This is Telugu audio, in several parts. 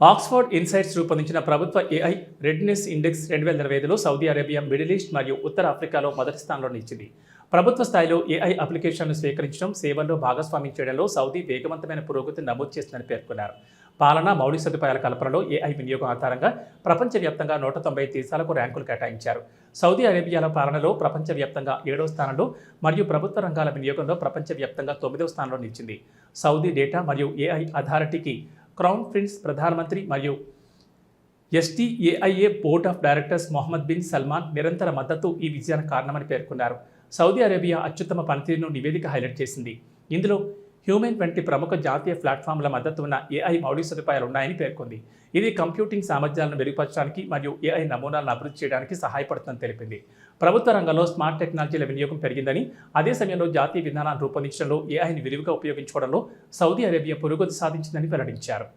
ఆక్స్ఫర్డ్ ఇన్సైట్స్ రూపొందించిన ప్రభుత్వ ఏఐ రెడ్నెస్ ఇండెక్స్ రెండు వేల ఇరవై ఐదులో సౌదీ అరేబియా మిడిల్ ఈస్ట్ మరియు ఉత్తర ఆఫ్రికాలో మొదటి స్థానంలో నిలిచింది. ప్రభుత్వ స్థాయిలో ఏఐ అప్లికేషన్ను స్వీకరించడం సేవల్లో భాగస్వామ్యం చేయడంలో సౌదీ వేగవంతమైన పురోగతిని నమోదు చేసిందని పేర్కొన్నారు. పాలన మౌలిక సదుపాయాల కల్పనలో ఏఐ వినియోగం ఆధారంగా ప్రపంచవ్యాప్తంగా నూట తొంభై దేశాలకు ర్యాంకులు కేటాయించారు. సౌదీ అరేబియాల పాలనలో ప్రపంచవ్యాప్తంగా ఏడో స్థానంలో మరియు ప్రభుత్వ రంగాల వినియోగంలో ప్రపంచవ్యాప్తంగా తొమ్మిదో స్థానంలో నిలిచింది. సౌదీ డేటా మరియు ఏఐ అథారిటీకి క్రౌన్ ప్రిన్స్ ప్రధానమంత్రి మరియు ఎస్టీఏఐఏ board of directors Mohammed bin Salman నిరంతర మద్దతు ఈ విజయానికి కారణమని పేర్కొన్నారు. సౌదీ అరేబియా అత్యుత్తమ పనితీరును నివేదిక హైలైట్ చేసింది. ఇందులో హ్యూమెన్ వంటి ప్రముఖ జాతీయ ప్లాట్ఫామ్ల మద్దతు ఉన్న ఏఐ మౌలిక సదుపాయాలు ఉన్నాయని పేర్కొంది. ఇది కంప్యూటింగ్ సామర్థ్యాలను మెరుగుపరచడానికి మరియు ఏఐ నమూనాలను అభివృద్ధి చేయడానికి సహాయపడుతుందని తెలిపింది. ప్రభుత్వ రంగంలో స్మార్ట్ టెక్నాలజీల వినియోగం పెరిగిందని అదే సమయంలో జాతీయ విధానాన్ని రూపొందించడంలో ఏఐని విరివిగా ఉపయోగించుకోవడంలో సౌదీ అరేబియా పురోగతి సాధించిందని వెల్లడించారు.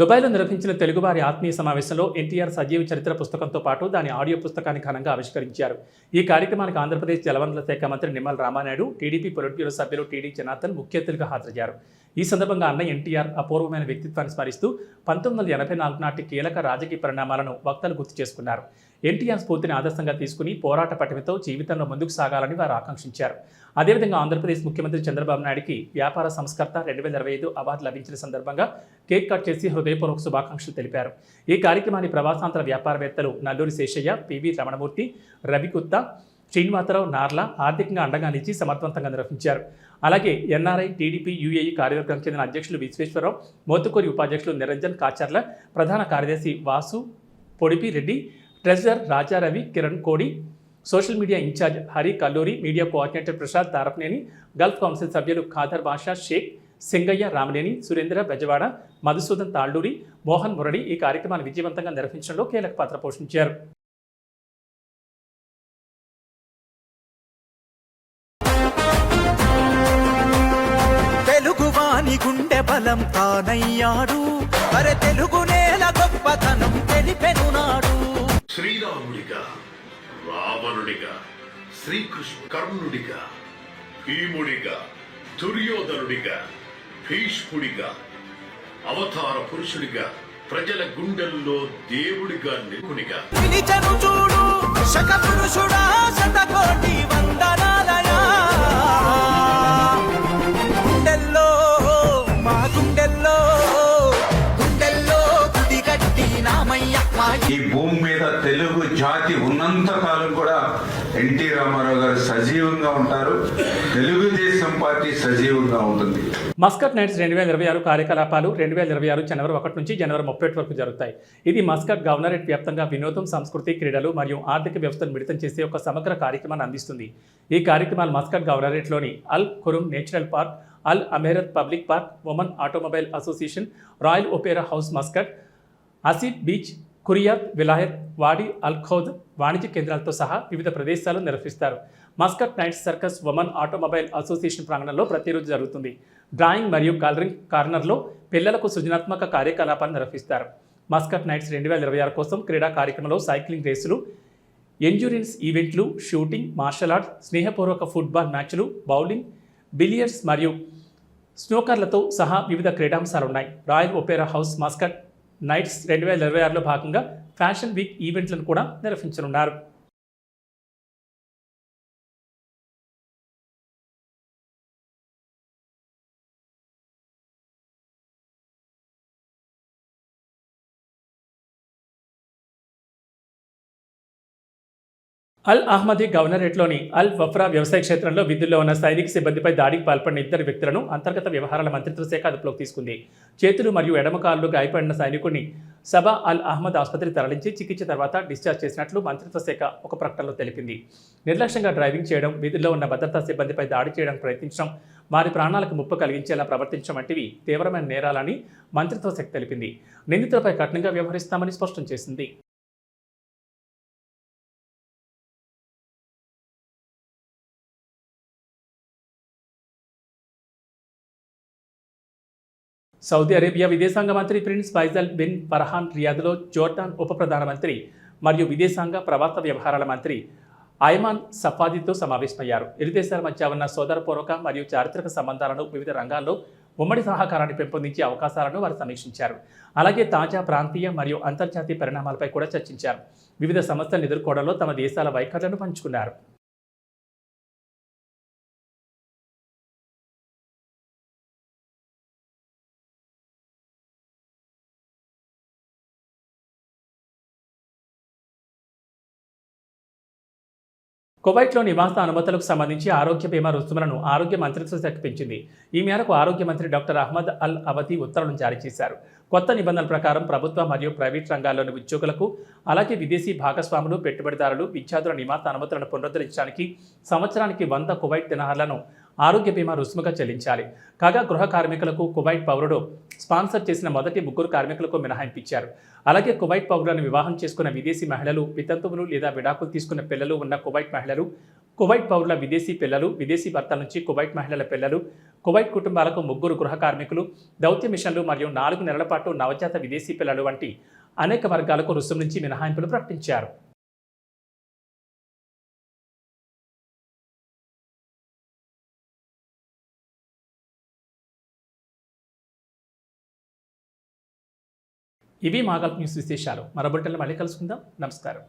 దుబాయ్లో నిర్వహించిన తెలుగువారి ఆత్మీయ సమావేశంలో ఎన్టీఆర్ సజీవ చరిత్ర పుస్తకంతో పాటు దాని ఆడియో పుస్తకాన్ని ఘనంగా ఆవిష్కరించారు. ఈ కార్యక్రమానికి ఆంధ్రప్రదేశ్ జలవనరుల శాఖ మంత్రి Nimmala Ramanaidu TDP politburo సభ్యులు టీడీ జనార్దన్ ముఖ్య అతిథిగా హాజరయ్యారు. ఈ సందర్భంగా అన్న ఎన్టీఆర్ అపూర్వమైన వ్యక్తిత్వాన్ని స్మరిస్తూ పంతొమ్మిది వందల ఎనభై నాలుగు నాటి కీలక రాజకీయ పరిణామాలను వక్తలు గుర్తు చేసుకున్నారు. ఎన్టీఆర్ స్ఫూర్తిని ఆదర్శంగా తీసుకుని పోరాట పటిమతో జీవితంలో ముందుకు సాగాలని వారు ఆకాంక్షించారు. అదేవిధంగా ఆంధ్రప్రదేశ్ ముఖ్యమంత్రి చంద్రబాబు నాయుడికి వ్యాపార సంస్కర్త రెండు వేల ఇరవై ఐదు అవార్డు లభించిన సందర్భంగా కేక్ కట్ చేసి హృదయపూర్వక శుభాకాంక్షలు తెలిపారు. ఈ కార్యక్రమాన్ని ప్రవాసాంతర వ్యాపారవేత్తలు నల్లూరి శేషయ్య పివి రమణమూర్తి రవిగుత్తా శ్రీనివాసరావు నార్ల ఆర్థికంగా అండగా నిలిచి సమర్థవంతంగా నిర్వహించారు. అలాగే ఎన్ఆర్ఐ టీడీపీ యూఏఈ కార్యవర్గం చెందిన అధ్యక్షులు విశ్వేశ్వరరావు మోతుకూరి ఉపాధ్యక్షులు నిరంజన్ కాచర్ల ప్రధాన కార్యదర్శి Vasu Podipi Reddy treasurer Rajaravi Kiran Kodi social media incharge Hari Kalluri media coordinator Prasad Tarapaneni Gulf Council సభ్యులు ఖాదర్ బాషా షేక్ సింగయ్య రామనేని సురేంద్ర బెజవాడ మధుసూదన్ తాళ్ళూరి మోహన్ మురళి ఈ కార్యక్రమాన్ని విజయవంతంగా నిర్వహించడంలో కీలక పాత్ర పోషించారు. తెలుగువాని గుండె బలం తానయ్యాడు. అరే తెలుగు నేల గొప్పతనం తెలిపెను నాడు రావణుడిగా శ్రీకృష్ణ కర్ణుడిగా భీముడిగా దుర్యోధనుడిగా భీష్ముడిగా అవతార పురుషుడిగా ప్రజల గుండెల్లో దేవుడిగా నిపుణిగా చూడు శక పురుషుడా శతకోటి వందనాలయా పార్టీ సజీవంగా ఉంటుంది. మస్కట్ నైట్స్ రెండు వేల ఇరవై ఆరు కార్యకలాపాలు రెండు వేల ఇరవై ఆరు జనవరి ఒకటి నుంచి జనవరి ముప్పై ఒకటి వరకు జరుగుతాయి. ఇది మస్కట్ గవర్నరేట్ వ్యాప్తంగా వినోదం సంస్కృతి క్రీడలు మరియు ఆర్థిక వ్యవస్థను మిళితం చేసే ఒక సమగ్ర కార్యక్రమాన్ని అందిస్తుంది. ఈ కార్యక్రమాలు Muscat గవర్నరేట్లోని Al Khurum Natural Park Al Amerat Public Park Oman Automobile Association Royal Opera House Muscat acid beach Quriyat Vilayat Wadi Al Khoud వాణిజ్య కేంద్రాలతో సహా వివిధ ప్రదేశాలు నిర్వహిస్తారు. Muscat Nights circus women automobile association ప్రాంగణంలో ప్రతిరోజు జరుగుతుంది. డ్రాయింగ్ మరియు కలరింగ్ కార్నర్లో పిల్లలకు సృజనాత్మక కార్యకలాపాలు నిర్వహిస్తారు. మస్కట్ నైట్స్ రెండు వేల ఇరవై ఆరు కోసం క్రీడా కార్యక్రమంలో సైక్లింగ్ రేసులు ఎంజూరెన్స్ ఈవెంట్లు షూటింగ్ మార్షల్ ఆర్ట్స్ స్నేహపూర్వక ఫుట్బాల్ మ్యాచ్లు బౌలింగ్ బిలియర్స్ మరియు స్నోకర్లతో సహా వివిధ క్రీడాంశాలు ఉన్నాయి Royal Opera House Muscat Nights రెండు వేల ఇరవై ఆరులో భాగంగా ఫ్యాషన్ వీక్ ఈవెంట్లను కూడా నిర్వహించనున్నారు. అల్ అహ్మదీ గవర్నరేట్లోని అల్ వఫ్రా వ్యవసాయ క్షేత్రంలో విధుల్లో ఉన్న సైనిక సిబ్బందిపై దాడికి పాల్పడిన ఇద్దరు వ్యక్తులను అంతర్గత వ్యవహారాల మంత్రిత్వ శాఖ అదుపులోకి తీసుకుంది. చేతులు మరియు ఎడమ కాళ్ళు గాయపడిన సైనికుడిని సబా అల్ అహ్మద్ ఆసుపత్రికి తరలించి చికిత్స తర్వాత డిశ్చార్జ్ చేసినట్లు మంత్రిత్వ శాఖ ఒక ప్రకటనలో తెలిపింది. నిర్లక్ష్యంగా డ్రైవింగ్ చేయడం విధుల్లో ఉన్న భద్రతా సిబ్బందిపై దాడి చేయడానికి ప్రయత్నించడం వారి ప్రాణాలకు ముప్పు కలిగించేలా ప్రవర్తించడం వంటివి తీవ్రమైన నేరాలని మంత్రిత్వ శాఖ తెలిపింది. నిందితులపై కఠినంగా వ్యవహరిస్తామని స్పష్టం చేసింది. సౌదీ అరేబియా విదేశాంగ మంత్రి ప్రిన్స్ ఫైజల్ బిన్ ఫర్హాన్ రియాద్లో జోర్డాన్ ఉప ప్రధానమంత్రి మరియు విదేశాంగ ప్రవర్త వ్యవహారాల మంత్రి ఐమాన్ సఫాదీతో సమావేశమయ్యారు. ఇరు దేశాల మధ్య ఉన్న సోదరపూర్వక మరియు చారిత్రక సంబంధాలను వివిధ రంగాల్లో ఉమ్మడి సహకారాన్ని పెంపొందించే అవకాశాలను వారు సమీక్షించారు. అలాగే తాజా ప్రాంతీయ మరియు అంతర్జాతీయ పరిణామాలపై కూడా చర్చించారు. వివిధ సమస్యలను ఎదుర్కోవడంలో తమ దేశాల వైఖరులను పంచుకున్నారు. కువైట్లో నివాస అనుమతులకు సంబంధించి ఆరోగ్య బీమా రుసుములను ఆరోగ్య మంత్రిత్వ శాఖ పెంచింది. ఈ మేరకు ఆరోగ్య మంత్రి డాక్టర్ అహ్మద్ అల్ అవతి ఉత్తర్వులను జారీ చేశారు. కొత్త నిబంధనల ప్రకారం ప్రభుత్వ మరియు ప్రైవేట్ రంగాల్లోని ఉద్యోగులకు అలాగే విదేశీ భాగస్వాములు పెట్టుబడిదారులు విద్యార్థుల నివాస అనుమతులను పునరుద్ధరించడానికి సంవత్సరానికి వంద కువైట్ దినహార్లను ఆరోగ్య బీమా రుసుముగా చెల్లించాలి. కాగా గృహ కార్మికులకు కువైట్ పౌరుడు స్పాన్సర్ చేసిన మొదటి ముగ్గురు కార్మికులకు మినహాయింపు ఇచ్చారు అలాగే కువైట్ పౌరులను వివాహం చేసుకున్న విదేశీ మహిళలు వితంతువులు లేదా విడాకులు తీసుకున్న పిల్లలు ఉన్న కువైట్ మహిళలు కువైట్ పౌరుల విదేశీ పిల్లలు విదేశీ భర్తల నుంచి కువైట్ మహిళల పిల్లలు కువైట్ కుటుంబాలకు ముగ్గురు గృహ కార్మికులు దౌత్య మిషన్లు మరియు నాలుగు నెలల పాటు నవజాత విదేశీ పిల్లలు వంటి అనేక వర్గాలకు రుసుము నుంచి మినహాయింపులు ప్రకటించారు. ఇవి మాగల్ న్యూస్ విశేషాలు. మరో మళ్ళీ కలుసుకుందాం. నమస్కారం.